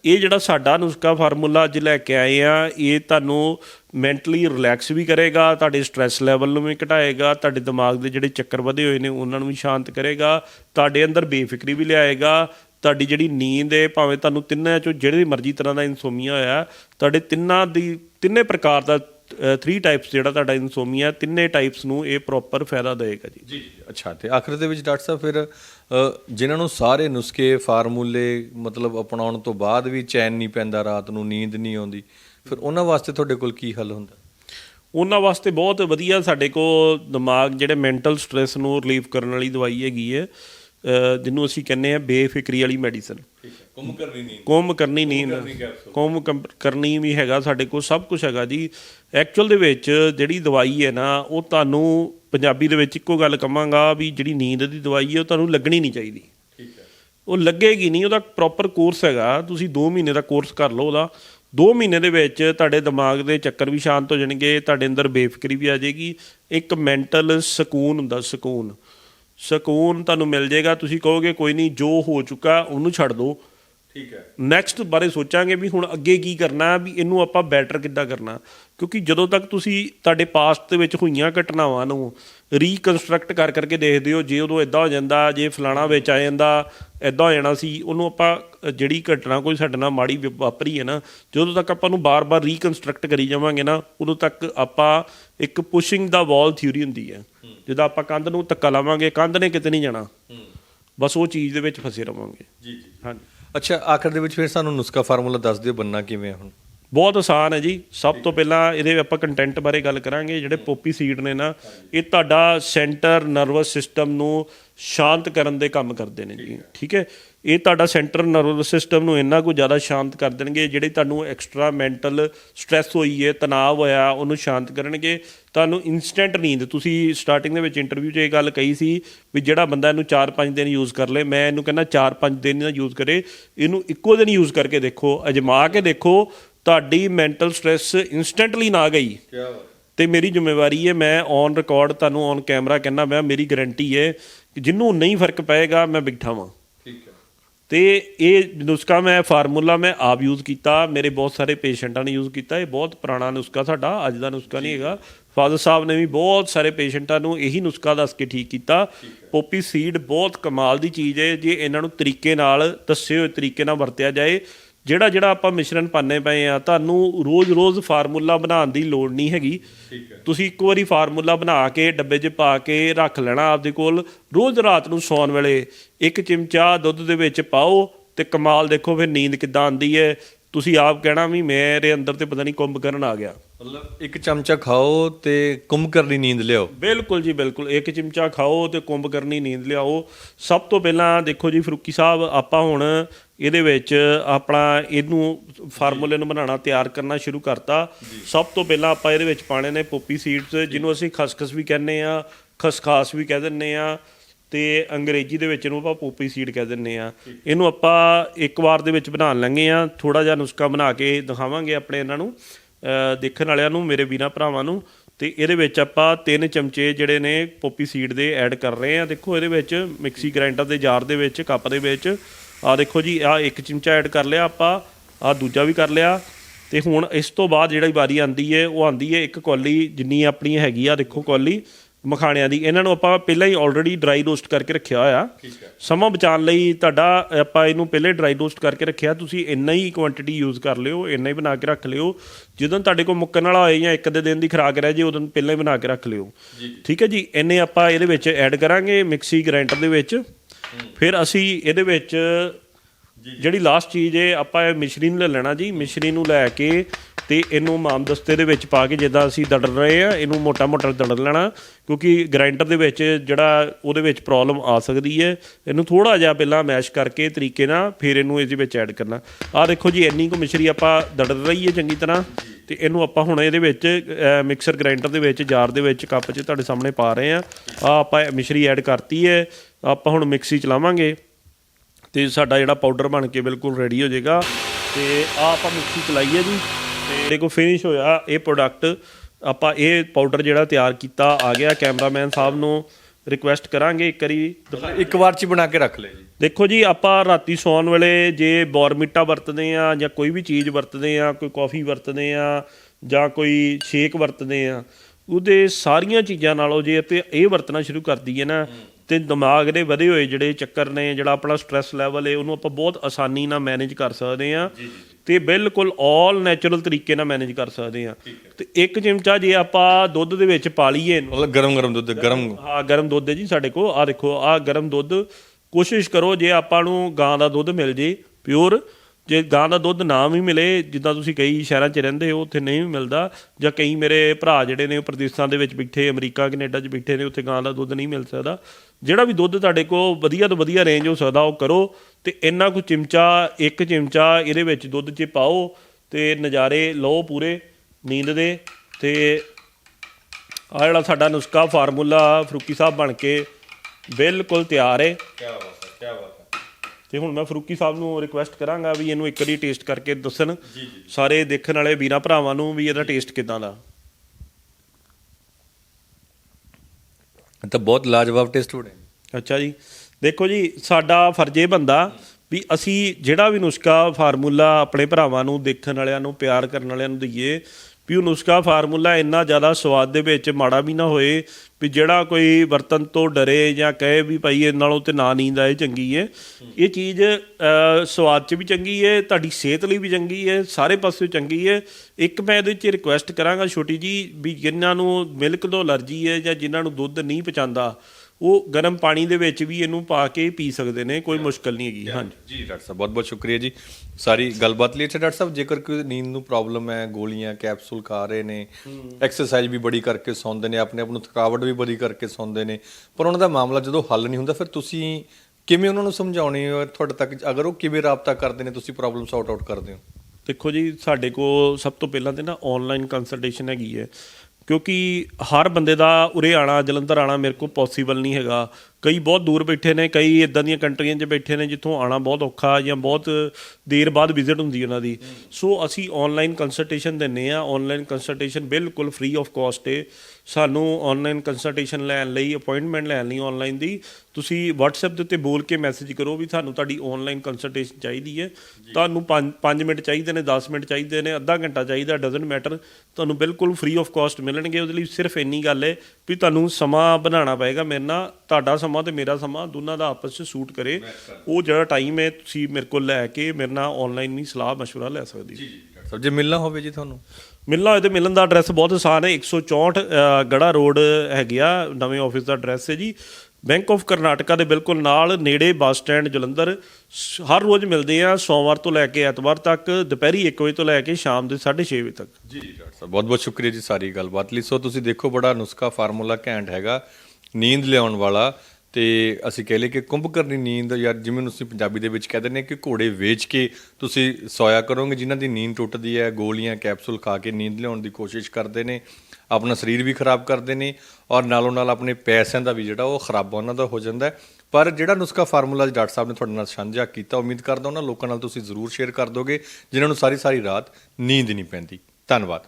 ਇਹ ਜਿਹੜਾ ਸਾਡਾ ਨੁਸਖਾ ਫਾਰਮੂਲਾ ਅੱਜ ਲੈ ਕੇ ਆਏ ਆ, ਇਹ ਤੁਹਾਨੂੰ ਮੈਂਟਲੀ ਰਿਲੈਕਸ ਵੀ ਕਰੇਗਾ, ਤੁਹਾਡੇ ਸਟ੍ਰੈਸ ਲੈਵਲ ਨੂੰ ਵੀ ਘਟਾਏਗਾ, ਤੁਹਾਡੇ ਦਿਮਾਗ ਦੇ ਜਿਹੜੇ ਚੱਕਰ ਵਧੇ ਹੋਏ ਨੇ ਉਹਨਾਂ ਨੂੰ ਵੀ ਸ਼ਾਂਤ ਕਰੇਗਾ, ਤੁਹਾਡੇ ਅੰਦਰ ਬੇਫਿਕਰੀ ਵੀ ਲਿਆਏਗਾ, ਤੁਹਾਡੀ ਜਿਹੜੀ ਨੀਂਦ ਹੈ, ਭਾਵੇਂ ਤੁਹਾਨੂੰ ਤਿੰਨਾਂ ਚੋਂ ਜਿਹੜੇ ਮਰਜ਼ੀ ਤਰ੍ਹਾਂ ਦਾ ਇਨਸੋਮੀਆ ਹੋਇਆ, ਤੁਹਾਡੇ ਤਿੰਨਾਂ ਦੀ, ਤਿੰਨੇ ਪ੍ਰਕਾਰ ਦਾ ਥਰੀ ਟਾਈਪਸ ਜਿਹੜਾ ਤੁਹਾਡਾ ਇਨਸੋਮੀਆ, ਤਿੰਨੇ ਟਾਈਪਸ ਨੂੰ ਇਹ ਪ੍ਰੋਪਰ ਫਾਇਦਾ ਦੇਵੇਗਾ ਜੀ
ਜੀ, ਅੱਛਾ, ਤੇ ਆਖਰ ਦੇ ਵਿੱਚ ਡਾਕਟਰ ਸਾਹਿਬ ਫਿਰ ਜਿਨ੍ਹਾਂ ਨੂੰ ਸਾਰੇ ਨੁਸਖੇ ਫਾਰਮੂਲੇ ਮਤਲਬ ਅਪਣਾਉਣ ਤੋਂ ਬਾਅਦ ਵੀ ਚੈਨ ਨਹੀਂ ਪੈਂਦਾ ਰਾਤ ਨੂੰ ਨੀਂਦ ਨਹੀਂ ਆਉਂਦੀ ਫਿਰ ਉਹਨਾਂ ਵਾਸਤੇ ਤੁਹਾਡੇ ਕੋਲ ਕੀ ਹੱਲ ਹੁੰਦਾ?
ਉਹਨਾਂ ਵਾਸਤੇ ਬਹੁਤ ਵਧੀਆ ਸਾਡੇ ਕੋਲ ਦਿਮਾਗ ਜਿਹੜੇ ਮੈਂਟਲ ਸਟ੍ਰੈਸ ਨੂੰ ਰਿਲੀਵ ਕਰਨ ਵਾਲੀ ਦਵਾਈ ਹੈਗੀ ਹੈ ਜਿਹਨੂੰ ਅਸੀਂ ਕਹਿੰਦੇ ਆ ਬੇਫਿਕਰੀ ਵਾਲੀ ਮੈਡੀਸਨ।
ਕੁੰਮ ਕਰਨੀ ਨਹੀਂ।
ਕੋਮ ਕਰਨੀ ਨਹੀਂ ਕੋਮ ਕਰਨੀ ਵੀ ਹੈਗਾ ਸਾਡੇ ਕੋਲ ਸਭ ਕੁਝ ਹੈਗਾ ਜੀ। ਐਕਚੁਅਲ ਦੇ ਵਿੱਚ ਜਿਹੜੀ ਦਵਾਈ ਹੈ ਨਾ ਉਹ ਤੁਹਾਨੂੰ ਪੰਜਾਬੀ ਦੇ ਵਿੱਚ ਇੱਕੋ ਗੱਲ ਕਵਾਂਗਾ ਵੀ ਜਿਹੜੀ ਨੀਂਦ ਦੀ ਦਵਾਈ ਹੈ ਉਹ ਤੁਹਾਨੂੰ ਲੱਗਣੀ ਨਹੀਂ ਚਾਹੀਦੀ।
ਠੀਕ ਹੈ।
ਉਹ ਲੱਗੇਗੀ ਨਹੀਂ ਉਹਦਾ ਪ੍ਰੋਪਰ ਕੋਰਸ ਹੈਗਾ। ਤੁਸੀਂ 2 ਮਹੀਨੇ ਦਾ ਕੋਰਸ ਕਰ ਲਓ ਉਹਦਾ। 2 ਮਹੀਨੇ ਦੇ ਵਿੱਚ ਤੁਹਾਡੇ ਦਿਮਾਗ ਦੇ ਚੱਕਰ ਵੀ ਸ਼ਾਂਤ ਹੋ ਜਾਣਗੇ ਤੁਹਾਡੇ ਅੰਦਰ ਬੇਫਿਕਰੀ ਵੀ ਆ ਜਾਏਗੀ। ਇੱਕ ਮੈਂਟਲ ਸਕੂਨ ਹੁੰਦਾ ਸਕੂਨ। ਸਕੂਨ ਤੁਹਾਨੂੰ ਮਿਲ ਜਾਏਗਾ। ਤੁਸੀਂ ਕਹੋਗੇ ਕੋਈ ਨਹੀਂ ਜੋ ਹੋ ਚੁੱਕਾ ਉਹਨੂੰ ਛੱਡ ਦਿਓ।
ਠੀਕ ਹੈ।
ਨੈਕਸਟ ਬਾਰੇ ਸੋਚਾਂਗੇ ਵੀ ਹੁਣ ਅੱਗੇ ਕੀ ਕਰਨਾ ਵੀ ਇਹਨੂੰ ਆਪਾਂ ਬੈਟਰ ਕਿੱਦਾਂ ਕਰਨਾ। ਕਿਉਂਕਿ ਜਦੋਂ ਤੱਕ ਤੁਸੀਂ ਤੁਹਾਡੇ ਪਾਸਟ ਦੇ ਵਿੱਚ ਹੋਈਆਂ ਘਟਨਾਵਾਂ ਨੂੰ ਰੀਕਨਸਟਰਕਟ ਕਰ ਕਰਕੇ ਦੇਖਦੇ ਹੋ ਜੇ ਉਦੋਂ ਇਦਾਂ ਹੋ ਜਾਂਦਾ ਜੇ ਫਲਾਣਾ ਵਿੱਚ ਆ ਜਾਂਦਾ ਇਦਾਂ ਹੋ ਜਾਣਾ ਸੀ ਉਹਨੂੰ ਆਪਾਂ ਜਿਹੜੀ ਘਟਨਾ ਕੋਈ ਸਾਡੇ ਨਾਲ ਮਾੜੀ ਵਾਪਰੀ ਹੈ ਨਾ ਜਦੋਂ ਤੱਕ ਆਪਾਂ ਨੂੰ ਬਾਰ-ਬਾਰ ਰੀਕਨਸਟਰਕਟ ਕਰੀ ਜਾਵਾਂਗੇ ਨਾ ਉਦੋਂ ਤੱਕ ਆਪਾਂ ਇੱਕ ਪੁਸ਼ਿੰਗ ਦਾ ਵਾਲ ਥਿਊਰੀ ਹੁੰਦੀ ਹੈ। ਜਦੋਂ ਆਪਾਂ ਕੰਧ ਨੂੰ ਧੱਕਾ ਲਾਵਾਂਗੇ ਕੰਧ ਨੇ ਕਿਤੇ ਨਹੀਂ ਜਾਣਾ। ਬਸ ਉਹ ਚੀਜ਼ ਦੇ ਵਿੱਚ ਫਸੇ ਰਵਾਂਗੇ।
ਜੀ ਜੀ।
ਹਾਂਜੀ।
ਅੱਛਾ, ਆਖਰ ਦੇ ਵਿੱਚ ਫਿਰ ਸਾਨੂੰ ਨੁਸਖਾ ਫਾਰਮੂਲਾ ਦੱਸ ਦਿਓ ਬੰਨਾ ਕਿਵੇਂ ਹੈ ਹੁਣ।
ਬਹੁਤ ਆਸਾਨ ਹੈ ਜੀ। ਸਭ ਤੋਂ ਪਹਿਲਾਂ ਇਹਦੇ ਆਪਾਂ ਕੰਟੈਂਟ ਬਾਰੇ ਗੱਲ ਕਰਾਂਗੇ। ਜਿਹੜੇ ਪੋਪੀ ਸੀਡ ਨੇ ਨਾ, ਇਹ ਤੁਹਾਡਾ ਸੈਂਟਰ ਨਰਵਸ ਸਿਸਟਮ ਨੂੰ ਸ਼ਾਂਤ ਕਰਨ ਦੇ ਕੰਮ ਕਰਦੇ ਨੇ ਜੀ। ਠੀਕ ਹੈ? ਇਹ ਤੁਹਾਡਾ ਸੈਂਟਰ ਨਰਵਸ ਸਿਸਟਮ ਨੂੰ ਇੰਨਾ ਕੁ ਜ਼ਿਆਦਾ ਸ਼ਾਂਤ ਕਰ ਦੇਣਗੇ ਜਿਹੜੇ ਤੁਹਾਨੂੰ ਐਕਸਟਰਾ ਮੈਂਟਲ ਸਟ੍ਰੈਸ ਹੋਈ ਹੈ ਤਣਾਅ ਹੋਇਆ ਉਹਨੂੰ ਸ਼ਾਂਤ ਕਰਨਗੇ। ਤੁਹਾਨੂੰ ਇਨਸਟੈਂਟ ਨੀਂਦ ਤੁਸੀਂ ਸਟਾਰਟਿੰਗ ਦੇ ਵਿੱਚ ਇੰਟਰਵਿਊ 'ਚ ਇਹ ਗੱਲ ਕਹੀ ਸੀ ਵੀ ਜਿਹੜਾ ਬੰਦਾ ਇਹਨੂੰ 4-5 ਦਿਨ ਯੂਜ਼ ਕਰ ਲੇ ਮੈਂ ਇਹਨੂੰ ਕਹਿੰਦਾ 4-5 ਦਿਨ ਨਾ ਯੂਜ਼ ਕਰੇ ਇਹਨੂੰ ਇੱਕੋ ਦਿਨ ਯੂਜ਼ ਕਰਕੇ ਦੇਖੋ ਅਜਮਾ ਕੇ ਦੇਖੋ ਤੁਹਾਡੀ ਮੈਂਟਲ ਸਟ੍ਰੈਸ ਇਨਸਟੈਂਟਲੀ ਨਾ ਗਈ।
ਕੀ ਬਾਤ।
ਤੇ ਮੇਰੀ ਜ਼ਿੰਮੇਵਾਰੀ ਹੈ ਮੈਂ ਔਨ ਰਿਕਾਰਡ ਤੁਹਾਨੂੰ ਔਨ ਕੈਮਰਾ ਕਹਿੰਦਾ ਮੈਂ ਮੇਰੀ ਗਾਰੰਟੀ ਹੈ ਕਿ ਜਿਹਨੂੰ ਨਹੀਂ ਫ਼ਰਕ ਪਏਗਾ ਮੈਂ ਬਿਠਾ ਵਾਂ।
ਠੀਕ ਹੈ
ਤੇ ਇਹ ਨੁਸਖਾ ਮੈਂ ਫਾਰਮੂਲਾ ਮੈਂ ਆਪ ਯੂਜ਼ ਕੀਤਾ। ਮੇਰੇ ਬਹੁਤ ਸਾਰੇ ਪੇਸ਼ੈਂਟਾਂ ਨੇ ਯੂਜ਼ ਕੀਤਾ। ਇਹ ਬਹੁਤ ਪੁਰਾਣਾ ਨੁਸਖਾ ਸਾਡਾ ਅੱਜ ਦਾ ਨੁਸਖਾ ਨਹੀਂ ਹੈਗਾ। ਫਾਦਰ ਸਾਹਿਬ ਨੇ ਵੀ ਬਹੁਤ ਸਾਰੇ ਪੇਸ਼ੈਂਟਾਂ ਨੂੰ ਇਹੀ ਨੁਸਖਾ ਦੱਸ ਕੇ ਠੀਕ ਕੀਤਾ। ਪੋਪੀ ਸੀਡ ਬਹੁਤ ਕਮਾਲ ਦੀ ਚੀਜ਼ ਹੈ। ਜੇ ਇਹਨਾਂ ਨੂੰ ਤਰੀਕੇ ਨਾਲ ਦੱਸੇ ਹੋਏ ਤਰੀਕੇ ਨਾਲ ਵਰਤਿਆ ਜਾਏ ਜਿਹੜਾ ਜਿਹੜਾ ਆਪਾਂ ਮਿਸ਼ਰਣ ਪਾਣੇ ਪਏ ਆ ਤੁਹਾਨੂੰ ਰੋਜ਼-ਰੋਜ਼ ਫਾਰਮੂਲਾ ਬਣਾਉਣ ਦੀ ਲੋੜ ਨਹੀਂ ਹੈਗੀ। ਤੁਸੀਂ ਇੱਕ ਵਾਰੀ ਫਾਰਮੂਲਾ ਬਣਾ ਕੇ ਡੱਬੇ 'ਚ ਪਾ ਕੇ ਰੱਖ ਲੈਣਾ ਆਪਦੇ ਕੋਲ। ਰੋਜ਼ ਰਾਤ ਨੂੰ ਸੌਣ ਵੇਲੇ ਇੱਕ ਚਮਚਾ ਦੁੱਧ ਦੇ ਵਿੱਚ ਪਾਓ ਤੇ ਕਮਾਲ ਦੇਖੋ ਫਿਰ ਨੀਂਦ ਕਿੱਦਾਂ ਆਉਂਦੀ ਹੈ। ਤੁਸੀਂ ਆਪ ਕਹਿਣਾ ਵੀ ਮੇਰੇ ਅੰਦਰ ਤੇ ਪਤਾ ਨਹੀਂ ਕੁੰਭ ਕਰਨ ਆ ਗਿਆ।
ਮਤਲਬ ਇੱਕ ਚਮਚਾ ਖਾਓ ਤੇ ਕੁੰਮ ਕਰਨੀ ਨੀਂਦ ਲਿਆਓ।
ਬਿਲਕੁਲ ਜੀ ਬਿਲਕੁਲ ਇੱਕ ਚਮਚਾ ਖਾਓ ਤੇ ਕੁੰਭ ਕਰਨੀ ਨੀਂਦ ਲਿਆਓ। ਸਭ ਤੋਂ ਪਹਿਲਾਂ ਦੇਖੋ ਜੀ ਫਰੂਕੀ ਸਾਹਿਬ ਆਪਾਂ ਹੁਣ ਇਹਦੇ ਵਿੱਚ ਆਪਣਾ ਇਹਨੂੰ ਫਾਰਮੂਲੇ ਨੂੰ ਬਣਾਉਣਾ ਤਿਆਰ ਕਰਨਾ ਸ਼ੁਰੂ ਕਰਤਾ। ਸਭ ਤੋਂ ਪਹਿਲਾਂ ਆਪਾਂ ਇਹਦੇ ਵਿੱਚ ਪਾਣੇ ਨੇ ਪੋਪੀ ਸੀਡਸ ਜਿਹਨੂੰ ਅਸੀਂ ਖਸਖਸ ਵੀ ਕਹਿੰਦੇ ਆ ਖਸਖਾਸ ਵੀ ਕਹਿ ਦਿੰਨੇ ਆ ਤੇ ਅੰਗਰੇਜ਼ੀ ਦੇ ਵਿੱਚ ਇਹਨੂੰ ਆਪਾਂ ਪੋਪੀ ਸੀਡ ਕਹਿ ਦਿੰਨੇ ਆ ਇਹਨੂੰ ਆਪਾਂ ਇੱਕ ਵਾਰ ਦੇ ਵਿੱਚ ਬਣਾਉਣ ਲੱਗੇ ਆ ਥੋੜਾ ਜਿਹਾ ਨੁਸਖਾ ਬਣਾ ਕੇ ਦਿਖਾਵਾਂਗੇ ਆਪਣੇ ਇਹਨਾਂ ਨੂੰ ਦੇਖਣ ਵਾਲਿਆਂ ਨੂੰ, ਮੇਰੇ ਵੀਰਾਂ ਭਰਾਵਾਂ ਨੂੰ। ਤੇ ਇਹਦੇ ਵਿੱਚ ਆਪਾਂ ਤਿੰਨ ਚਮਚੇ ਜਿਹੜੇ ਨੇ ਪੋਪੀ ਸੀਡ ਦੇ ਐਡ ਕਰ ਰਹੇ ਆ ਦੇਖੋ ਇਹਦੇ ਵਿੱਚ ਮਿਕਸੀ ਗ੍ਰਾਈਂਡਰ ਦੇ ਜਾਰ ਦੇ ਵਿੱਚ, ਕੱਪ ਦੇ ਵਿੱਚ। ਆ ਦੇਖੋ ਜੀ ਆ ਇੱਕ ਚਮਚਾ ਐਡ ਕਰ ਲਿਆ ਆਪਾਂ। ਆ ਦੂਜਾ ਵੀ ਕਰ ਲਿਆ। ਤੇ ਹੁਣ ਇਸ ਤੋਂ ਬਾਅਦ ਜਿਹੜੀ ਵਾਰੀ ਆਂਦੀ ਹੈ, ਉਹ ਆਂਦੀ ਹੈ ਇੱਕ ਕੌਲੀ, ਜਿੰਨੀ ਆਪਣੀ ਹੈਗੀ ਆ ਦੇਖੋ ਕੌਲੀ। ਮਖਾਣਿਆਂ ਦੀ ਇਹਨਾਂ ਨੂੰ ਆਪਾਂ ਪਹਿਲਾਂ ਹੀ ਆਲਰੇਡੀ ਡਰਾਈ ਰੋਸਟ ਕਰਕੇ ਰੱਖਿਆ ਹੋਇਆ। ਸਮਾਂ ਬਚਾਉਣ ਲਈ ਤੁਹਾਡਾ ਆਪਾਂ ਇਹਨੂੰ ਪਹਿਲੇ ਡਰਾਈ ਰੋਸਟ ਕਰਕੇ ਰੱਖਿਆ। ਤੁਸੀਂ ਇੰਨਾ ਹੀ ਕੁਆਂਟੀਟੀ ਯੂਜ਼ ਕਰ ਲਿਓ ਇੰਨਾ ਹੀ ਬਣਾ ਕੇ ਰੱਖ ਲਿਓ। ਜਦੋਂ ਤੁਹਾਡੇ ਕੋਲ ਮੁੱਕਣ ਵਾਲਾ ਹੋਏ ਜਾਂ ਇੱਕ ਦੇ ਦਿਨ ਦੀ ਖਰਾਕ ਰਹਿ ਜੇ ਉਦੋਂ ਪਹਿਲਾਂ ਹੀ ਬਣਾ ਕੇ ਰੱਖ ਲਿਓ। ਠੀਕ ਹੈ ਜੀ? ਇਹਨੇ ਆਪਾਂ ਇਹਦੇ ਵਿੱਚ ਐਡ ਕਰਾਂਗੇ ਮਿਕਸੀ ਗ੍ਰਾਈਂਡਰ ਦੇ ਵਿੱਚ। ਫਿਰ ਅਸੀਂ ਇਹਦੇ ਵਿੱਚ ਜਿਹੜੀ ਲਾਸਟ ਚੀਜ਼ ਹੈ ਆਪਾਂ ਇਹ ਮਿਸ਼ਰੀ ਨੂੰ ਲੈ ਲੈਣਾ ਜੀ। ਮਿਸ਼ਰੀ ਨੂੰ ਲੈ ਕੇ ਤੇ ਇਹਨੂੰ ਮਾਮਦਸਤੇ ਦੇ ਵਿੱਚ ਪਾ ਕੇ ਜਿੱਦਾਂ ਅਸੀਂ ਦੜ ਰਹੇ ਆ ਇਹਨੂੰ ਮੋਟਾ-ਮੋਟਾ ਦੜ ਲੈਣਾ, ਕਿਉਂਕਿ ਗ੍ਰਾਈਂਡਰ ਦੇ ਵਿੱਚ ਜਿਹੜਾ ਉਹਦੇ ਵਿੱਚ ਪ੍ਰੋਬਲਮ ਆ ਸਕਦੀ ਹੈ। ਇਹਨੂੰ ਥੋੜਾ ਜਿਹਾ ਪਹਿਲਾਂ ਮੈਸ਼ ਕਰਕੇ ਤਰੀਕੇ ਨਾਲ ਫਿਰ ਇਹਨੂੰ ਇਹਦੇ ਵਿੱਚ ਐਡ ਕਰਨਾ। ਆਹ ਦੇਖੋ ਜੀ, ਇੰਨੀ ਕੁ ਮਿਸ਼ਰੀ ਆਪਾਂ ਦੜ ਰਹੀ ਹੈ ਚੰਗੀ ਤਰ੍ਹਾਂ, ਤੇ ਇਹਨੂੰ ਆਪਾਂ ਹੁਣ ਇਹਦੇ ਵਿੱਚ ਮਿਕਸਰ ਗ੍ਰਾਈਂਡਰ ਦੇ ਵਿੱਚ ਜਾਰ ਦੇ ਵਿੱਚ ਕੱਪ 'ਚ ਤੁਹਾਡੇ ਸਾਹਮਣੇ ਪਾ ਰਹੇ ਆ ਆ ਆਪਾਂ ਮਿਸ਼ਰੀ ਐਡ ਕਰਤੀ ਹੈ, ਆਪਾਂ ਹੁਣ ਮਿਕਸੀ ਚਲਾਵਾਂਗੇ ਤੇ ਸਾਡਾ ਜਿਹੜਾ ਪਾਊਡਰ ਬਣ ਕੇ ਬਿਲਕੁਲ ਰੈਡੀ ਹੋ ਜਾਏਗਾ। ਤੇ ਆ ਆਪਾਂ ਮਿਕਸੀ ਚਲਾਈਏ ਜੀ। ਦੇਖੋ ਫਿਨਿਸ਼ ਹੋਇਆ ਇਹ ਪ੍ਰੋਡਕਟ ਆਪਾਂ ਇਹ ਪਾਊਡਰ ਜਿਹੜਾ ਤਿਆਰ ਕੀਤਾ ਆ ਗਿਆ। ਕੈਮਰਾਮੈਨ ਸਾਹਿਬ ਨੂੰ ਰਿਕੁਐਸਟ ਕਰਾਂਗੇ ਇੱਕ ਵਾਰੀ।
ਇੱਕ ਵਾਰ ਚ ਹੀ ਬਣਾ ਕੇ ਰੱਖ ਲੈ ਜੀ।
ਦੇਖੋ ਜੀ ਆਪਾਂ ਰਾਤੀ ਸੌਣ ਵੇਲੇ ਜੇ ਬੋਰਮੀਟਾ ਵਰਤਦੇ ਆ ਜਾਂ ਕੋਈ ਵੀ ਚੀਜ਼ ਵਰਤਦੇ ਆ ਕੋਈ ਕਾਫੀ ਵਰਤਦੇ ਆ ਜਾਂ ਕੋਈ ਸ਼ੇਕ ਵਰਤਦੇ ਆ ਉਹਦੇ ਸਾਰੀਆਂ ਚੀਜ਼ਾਂ ਨਾਲੋਂ ਜੇ ਤੇ ਇਹ ਵਰਤਣਾ ਸ਼ੁਰੂ ਕਰ ਦਈਏ ਨਾ ਤੇ ਦਿਮਾਗ ਦੇ ਵਧੇ ਹੋਏ ਜਿਹੜੇ ਚੱਕਰ ਨੇ ਜਿਹੜਾ ਆਪਣਾ ਸਟ੍ਰੈਸ ਲੈਵਲ ਹੈ ਉਹਨੂੰ ਆਪਾਂ ਬਹੁਤ ਆਸਾਨੀ ਨਾਲ ਮੈਨੇਜ ਕਰ ਸਕਦੇ ਆ। ਤੇ ਬਿਲਕੁਲ ਆਲ ਨੈਚੁਰਲ ਤਰੀਕੇ ਨਾਲ ਮੈਨੇਜ ਕਰ ਸਕਦੇ ਆ ਤੇ ਇੱਕ ਚਮਚਾ ਜੇ ਆਪਾਂ ਦੁੱਧ ਦੇ ਵਿੱਚ ਪਾ ਲਈਏ
ਮਤਲਬ ਗਰਮ ਗਰਮ ਦੁੱਧ ਗਰਮ।
ਹਾਂ ਗਰਮ ਦੁੱਧ ਹੈ ਜੀ ਸਾਡੇ ਕੋਲ। ਆ ਦੇਖੋ ਆ ਗਰਮ ਦੁੱਧ। ਕੋਸ਼ਿਸ਼ ਕਰੋ ਜੇ ਆਪਾਂ ਨੂੰ ਗਾਂ ਦਾ ਦੁੱਧ ਮਿਲ ਜੇ ਪਿਓਰ ਜੇ ਗਾਂ ਦਾ ਦੁੱਧ ਨਾ ਵੀ ਮਿਲੇ ਜਿੱਦਾਂ ਤੁਸੀਂ ਕਈ ਸ਼ਹਿਰਾਂ 'ਚ ਰਹਿੰਦੇ ਹੋ ਉੱਥੇ ਨਹੀਂ ਵੀ ਮਿਲਦਾ। ਜਾਂ ਕਈ ਮੇਰੇ ਭਰਾ ਜਿਹੜੇ ਨੇ ਉਹ ਪ੍ਰਦੇਸ਼ਾਂ ਦੇ ਵਿੱਚ ਬੈਠੇ ਅਮਰੀਕਾ ਕੈਨੇਡਾ 'ਚ ਬੈਠੇ ਨੇ ਉੱਥੇ ਗਾਂ ਦਾ ਦੁੱਧ ਨਹੀਂ ਮਿਲ ਸਕਦਾ। ਜਿਹੜਾ ਵੀ ਦੁੱਧ ਤੁਹਾਡੇ ਕੋਲ ਵਧੀਆ ਤੋਂ ਵਧੀਆ ਰੇਂਜ ਹੋ ਸਕਦਾ ਉਹ ਕਰੋ ਤੇ ਇੰਨਾ ਕੁ ਚਿਮਚਾ ਇੱਕ ਚਿਮਚਾ ਇਹਦੇ ਵਿੱਚ ਦੁੱਧ 'ਚ ਪਾਓ ਤੇ ਨਜ਼ਾਰੇ ਲਓ ਪੂਰੇ ਨੀਂਦ ਦੇ ਤੇ ਆ ਜਿਹੜਾ ਸਾਡਾ ਨੁਸਖਾ ਫਾਰਮੂਲਾ ਫਰੂਕੀ ਸਾਹਿਬ ਬਣ ਕੇ ਬਿਲਕੁਲ ਤਿਆਰ ਹੈ
ਕੀ ਬਾਤ ਹੈ ਕੀ ਬਾਤ ਹੈ।
ਤੇ ਹੁਣ ਮੈਂ ਫਰੂਕੀ ਸਾਹਿਬ ਨੂੰ ਰਿਕੁਐਸਟ ਕਰਾਂਗਾ ਵੀ ਇਹਨੂੰ ਇੱਕ ਵਾਰੀ ਟੇਸਟ ਕਰਕੇ ਦੱਸਣ। ਸਾਰੇ ਦੇਖਣ ਵਾਲੇ ਵੀਰਾਂ ਭਰਾਵਾਂ ਨੂੰ ਵੀ ਇਹਦਾ ਟੇਸਟ ਕਿਦਾਂ ਦਾ।
ਤਾਂ ਬਹੁਤ ਲਾਜਵਾਬ ਟੇਸਟ ਹੋ
ਅੱਛਾ ਜੀ। ਦੇਖੋ ਜੀ, ਸਾਡਾ ਫਰਜ਼ ਇਹ ਬੰਦਾ ਵੀ ਅਸੀਂ ਜਿਹੜਾ ਵੀ ਨੁਸਖਾ ਫਾਰਮੂਲਾ ਆਪਣੇ ਭਰਾਵਾਂ ਨੂੰ ਦੇਖਣ ਵਾਲਿਆਂ ਨੂੰ, ਪਿਆਰ ਕਰਨ ਵਾਲਿਆਂ ਨੂੰ ਦਈਏ ਵੀ ਉਹ ਨੁਸਖਾ ਫਾਰਮੂਲਾ ਇੰਨਾ ਜ਼ਿਆਦਾ ਸਵਾਦ ਦੇ ਵਿੱਚ ਮਾੜਾ ਵੀ ਨਾ ਹੋਏ, ਵੀ ਜਿਹੜਾ ਕੋਈ ਵਰਤਨ ਤੋਂ ਡਰੇ ਜਾਂ ਕਹੇ ਵੀ ਭਾਈ ਇਹ ਨਾਲੋਂ ਤੇ ਨਾ ਨੀਂਦ ਆਏ, ਚੰਗੀ ਹੈ ਇਹ ਚੀਜ਼ ਸਵਾਦ 'ਚ ਵੀ ਚੰਗੀ ਹੈ ਤੁਹਾਡੀ ਸਿਹਤ ਲਈ ਵੀ ਚੰਗੀ ਹੈ ਸਾਰੇ ਪਾਸੇ ਚੰਗੀ ਹੈ ਇੱਕ ਮੈਂ ਇਹਦੇ 'ਚ ਰਿਕੁਐਸਟ ਕਰਾਂਗਾ ਛੋਟੀ ਜੀ ਵੀ ਜਿਨ੍ਹਾਂ ਨੂੰ ਮਿਲਕ ਤੋਂ ਅਲਰਜੀ ਹੈ ਜਾਂ ਜਿਨ੍ਹਾਂ ਨੂੰ ਦੁੱਧ ਨਹੀਂ ਪਚਾਉਂਦਾ ਉਹ ਗਰਮ ਪਾਣੀ ਦੇ ਵਿੱਚ ਵੀ ਇਹਨੂੰ ਪਾ ਕੇ ਪੀ ਸਕਦੇ ਨੇ ਕੋਈ ਮੁਸ਼ਕਲ ਨਹੀਂ ਹੈਗੀ। ਹਾਂਜੀ।
ਜੀ ਡਾਕਟਰ ਸਾਹਿਬ ਬਹੁਤ ਬਹੁਤ ਸ਼ੁਕਰੀਆ ਜੀ। ਸਾਰੀ ਗੱਲਬਾਤ ਲਈ। ਅੱਛਾ ਡਾਕਟਰ ਸਾਹਿਬ ਜੇਕਰ ਕੋਈ ਨੀਂਦ ਨੂੰ ਪ੍ਰੋਬਲਮ ਹੈ ਗੋਲੀਆਂ ਕੈਪਸੂਲ ਖਾ ਰਹੇ ਨੇ ਐਕਸਰਸਾਈਜ਼ ਵੀ ਬੜੀ ਕਰਕੇ ਸੌਂਦੇ ਨੇ ਆਪਣੇ ਆਪ ਨੂੰ ਥਕਾਵਟ ਵੀ ਬੜੀ ਕਰਕੇ ਸੌਂਦੇ ਨੇ ਪਰ ਉਹਨਾਂ ਦਾ ਮਾਮਲਾ ਜਦੋਂ ਹੱਲ ਨਹੀਂ ਹੁੰਦਾ ਫਿਰ ਤੁਸੀਂ ਕਿਵੇਂ ਉਹਨਾਂ ਨੂੰ ਸਮਝਾਉਣੀ ਹੈ? ਤੁਹਾਡੇ ਤੱਕ ਅਗਰ ਉਹ ਕਿਵੇਂ ਰਾਬਤਾ ਕਰਦੇ ਨੇ ਤੁਸੀਂ ਪ੍ਰੋਬਲਮ ਸੌਟ ਆਊਟ ਕਰਦੇ ਹੋ?
ਦੇਖੋ ਜੀ ਸਾਡੇ ਕੋਲ ਸਭ ਤੋਂ ਪਹਿਲਾਂ ਤੇ ਨਾ ਆਨਲਾਈਨ ਕੰਸਲਟੇਸ਼ਨ ਹੈਗੀ ਹੈ। ਕਿਉਂਕਿ ਹਰ ਬੰਦੇ ਦਾ ਉਰੇ ਆਣਾ ਜਲੰਧਰ ਆਣਾ ਮੇਰੇ ਕੋਲ ਪੋਸੀਬਲ ਨਹੀਂ ਹੈਗਾ। ਕਈ ਬਹੁਤ ਦੂਰ ਬੈਠੇ ਨੇ ਕਈ ਇਦਾਂ ਦੀਆਂ ਕੰਟਰੀਆਂ 'ਚ ਬੈਠੇ ਨੇ ਜਿੱਥੋਂ ਆਣਾ ਬਹੁਤ ਔਖਾ ਜਾਂ ਬਹੁਤ ਦੇਰ ਬਾਅਦ ਵਿਜ਼ਿਟ ਹੁੰਦੀ ਉਹਨਾਂ ਦੀ। ਸੋ ਅਸੀਂ ਆਨਲਾਈਨ ਕੰਸਲਟੇਸ਼ਨ ਦਿੰਨੇ ਆ ਆਨਲਾਈਨ ਕੰਸਲਟੇਸ਼ਨ ਬਿਲਕੁਲ ਫ੍ਰੀ ਆਫ ਕਾਸਟ ਹੈ ਸਾਨੂੰ ਆਨਲਾਈਨ ਕੰਸਲਟੇਸ਼ਨ ਲੈਣ ਲਈ ਅਪਾਇੰਟਮੈਂਟ ਲੈਣ ਲਈ ਆਨਲਾਈਨ ਦੀ। ਤੁਸੀਂ WhatsApp ਦੇ ਉੱਤੇ ਬੋਲ ਕੇ ਮੈਸੇਜ ਕਰੋ ਵੀ ਤੁਹਾਨੂੰ ਤੁਹਾਡੀ ਆਨਲਾਈਨ ਕੰਸਲਟੇਸ਼ਨ ਚਾਹੀਦੀ ਹੈ ਤੁਹਾਨੂੰ 5 ਮਿੰਟ ਚਾਹੀਦੇ ਨੇ 10 ਮਿੰਟ ਚਾਹੀਦੇ ਨੇ ਅੱਧਾ ਘੰਟਾ ਚਾਹੀਦਾ ਡਸਨਟ ਮੈਟਰ ਤੁਹਾਨੂੰ ਬਿਲਕੁਲ ਫ੍ਰੀ ਆਫ ਕਾਸਟ ਮਿਲਣਗੇ। ਉਹਦੇ ਲਈ ਸਿਰਫ ਇੰਨੀ ਗੱਲ ਹੈ ਵੀ ਤੁਹਾਨੂੰ ਸਮਾਂ ਬਣਾਉਣਾ ਪਏਗਾ। ਮੇਰੇ ਨਾਲ ਤੁਹਾਡਾ ਸਮਾਂ ਤੇ ਮੇਰਾ ਸਮਾਂ ਦੋਨਾਂ ਦਾ ਆਪਸ ਵਿੱਚ ਸੂਟ ਕਰੇ ਉਹ ਜਿਹੜਾ ਟਾਈਮ ਹੈ ਤੁਸੀਂ ਮੇਰੇ ਕੋਲ ਲੈ ਕੇ ਮੇਰੇ ਨਾਲ ਆਨਲਾਈਨ ਵੀ ਸਲਾਹ مشورہ ਲੈ ਸਕਦੇ ਜੀ
ਡਾਕਟਰ ਸਾਹਿਬ ਜੇ ਮਿਲਣਾ ਹੋਵੇ ਜੀ ਤੁਹਾਨੂੰ
ਮਿਲਣਾ ਹੋਏ ਤੇ ਮਿਲਣ ਦਾ ਐਡਰੈਸ ਬਹੁਤ ਆਸਾਨ ਹੈ 164 ਅ, ਗੜਾ ਰੋਡ ਹੈਗੀ ਆ ਨਵੇਂ ਆਫਿਸ ਦਾ ਐਡਰੈਸ ਹੈ ਜੀ ਬੈਂਕ ਆਫ ਕਰਨਾਟਕਾ ਦੇ ਬਿਲਕੁਲ ਨਾਲ ਨੇੜੇ ਬੱਸ ਸਟੈਂਡ ਜਲੰਧਰ ਸ- ਹਰ ਰੋਜ਼ ਮਿਲਦੇ ਆ ਸੋਮਵਾਰ ਤੋਂ ਲੈ ਕੇ ਐਤਵਾਰ ਤੱਕ ਦੁਪਹਿਰੀ 1 ਵਜੇ ਤੋਂ ਲੈ ਕੇ ਸ਼ਾਮ ਦੇ 6:30 ਵਜੇ ਤੱਕ
ਜੀ ਡਾਕਟਰ ਸਾਹਿਬ ਬਹੁਤ ਬਹੁਤ ਸ਼ੁਕਰੀਆ ਜੀ ਸਾਰੀ ਗੱਲਬਾਤ ਲਈ ਸੋ ਤੁਸੀਂ ਦੇਖੋ ਬੜਾ ਨੁਸਖਾ ਫਾਰਮੂਲਾ ਘੈਂਟ ਹੈਗਾ ਨੀਂਦ ਲਿਆਉਣ ਵਾਲਾ ਤੇ ਅਸੀਂ ਕਹਿ ਲਏ ਕਿ ਕੁੰਭਕਰਨੀ ਨੀਂਦ ਯਾਰ ਜਿਵੇਂ ਨੂੰ ਅਸੀਂ ਪੰਜਾਬੀ ਦੇ ਵਿੱਚ ਕਹਿ ਦਿੰਦੇ ਹਾਂ ਕਿ ਘੋੜੇ ਵੇਚ ਕੇ ਤੁਸੀਂ ਸੋਇਆ ਕਰੋਗੇ, ਜਿਨ੍ਹਾਂ ਦੀ ਨੀਂਦ ਟੁੱਟਦੀ ਹੈ, ਗੋਲੀਆਂ, ਕੈਪਸੂਲ ਖਾ ਕੇ ਨੀਂਦ ਲਿਆਉਣ ਦੀ ਕੋਸ਼ਿਸ਼ ਕਰਦੇ ਨੇ, ਆਪਣਾ ਸਰੀਰ ਵੀ ਖਰਾਬ ਕਰਦੇ ਨੇ ਔਰ ਨਾਲੋਂ ਨਾਲ ਆਪਣੇ ਪੈਸਿਆਂ ਦਾ ਵੀ ਜਿਹੜਾ ਉਹ ਖਰਾਬਾ ਉਹਨਾਂ ਦਾ ਹੋ ਜਾਂਦਾ ਹੈ। ਪਰ ਜਿਹੜਾ ਨੁਸਖਾ ਫਾਰਮੂਲਾ ਡਾਕਟਰ ਸਾਹਿਬ ਨੇ ਤੁਹਾਡੇ ਨਾਲ ਸਾਂਝਾ ਕੀਤਾ, ਉਮੀਦ ਕਰਦਾ ਉਹਨਾਂ ਲੋਕਾਂ ਨਾਲ ਤੁਸੀਂ ਜ਼ਰੂਰ ਸ਼ੇਅਰ ਕਰ ਦੋਗੇ, ਜਿਨ੍ਹਾਂ ਨੂੰ ਸਾਰੀ ਸਾਰੀ ਰਾਤ ਨੀਂਦ ਨਹੀਂ ਪੈਂਦੀ। ਧੰਨਵਾਦ।